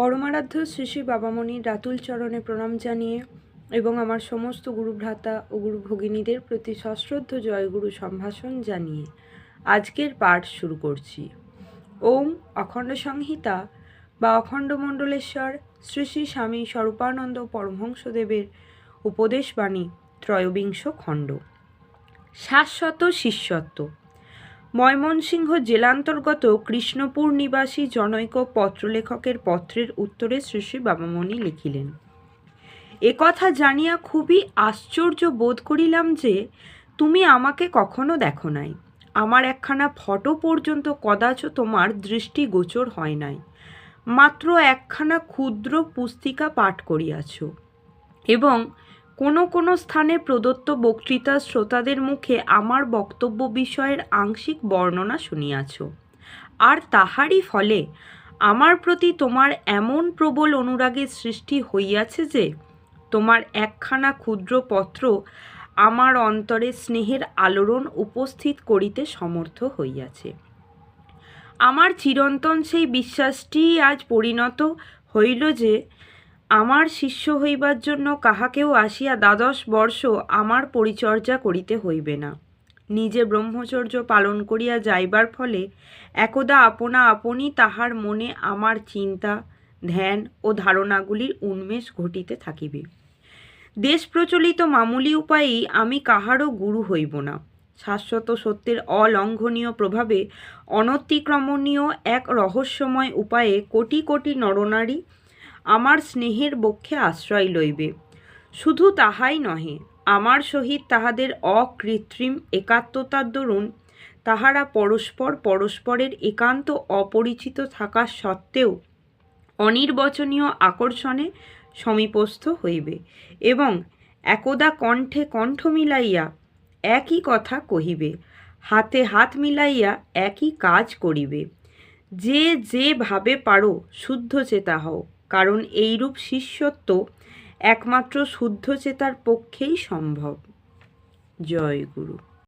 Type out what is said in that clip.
পরমারাধ্য শ্রী শ্রী বাবামণির রাতুল চরণে প্রণাম জানিয়ে এবং আমার সমস্ত গুরু ভ্রাতা ও গুরু ভগিনীদের প্রতি সশ্রদ্ধ জয়গুরু সম্ভাষণ জানিয়ে আজকের পাঠ শুরু করছি। ওম অখণ্ড সংহিতা বা অখণ্ড মণ্ডলেশ্বর শ্রী শ্রী স্বামী স্বরূপানন্দ পরমহংসদেবের উপদেশবাণী ত্রয়োবিংশ খণ্ড। শাশ্বত শিষ্যত্ব। ময়মনসিংহ জেলান্তর্গত কৃষ্ণপুর নিবাসী জনৈক পত্রলেখকের পত্রের উত্তরে শ্রী বাবামণি লিখিলেন একথা জানিয়া খুবই আশ্চর্য বোধ করিলাম যে তুমি আমাকে কখনো দেখো নাই। আমার একখানা ফটো পর্যন্ত কদাচ তোমার দৃষ্টিগোচর হয় নাই। মাত্র একখানা ক্ষুদ্র পুস্তিকা পাঠ করিয়াছ এবং কোনো কোনো স্থানে প্রদত্ত বক্তৃতা শ্রোতাদের মুখে আমার বক্তব্য বিষয়ের আংশিক বর্ণনা শুনিয়াছ। আর তাহারই ফলে আমার প্রতি তোমার এমন প্রবল অনুরাগের সৃষ্টি হইয়াছে যে, তোমার একখানা ক্ষুদ্র পত্র আমার অন্তরে স্নেহের আলোড়ন উপস্থিত করিতে সমর্থ হইয়াছে। আমার চিরন্তন সেই বিশ্বাসটি আজ পরিণত হইল যে আমার শিষ্য হইবার জন্য কাহাকেও আসিয়া দ্বাদশ বর্ষ আমার পরিচর্যা করিতে হইবে না। নিজে ব্রহ্মচর্য পালন করিয়া যাইবার ফলে একদা আপনা আপনি তাহার মনে আমার চিন্তা, ধ্যান ও ধারণাগুলির উন্মেষ ঘটিতে থাকিবে। দেশ প্রচলিত মামুলি উপায়েই আমি কাহারও গুরু হইব না। শাশ্বত সত্যের অলঙ্ঘনীয় প্রভাবে অনতিক্রমণীয় এক রহস্যময় উপায়ে কোটি কোটি নরনারী আমার স্নেহের বক্ষে আশ্রয় লইবে। শুধু তাহাই নহে, আমার সহিত তাহাদের অকৃত্রিম একাত্মতার দরুন তাহারা পরস্পর পরস্পরের একান্ত অপরিচিত থাকা সত্ত্বেও অনির্বচনীয় আকর্ষণে সমীপস্থ হইবে এবং একদা কণ্ঠে কণ্ঠ মিলাইয়া একই কথা কহিবে, হাতে হাত মিলাইয়া একই কাজ করিবে। যে যেভাবে পারো, শুদ্ধ চেতা হও। কারণ এইরূপ শিষ্যত্ব একমাত্র শুদ্ধ চেতার পক্ষেই সম্ভব। জয় গুরু।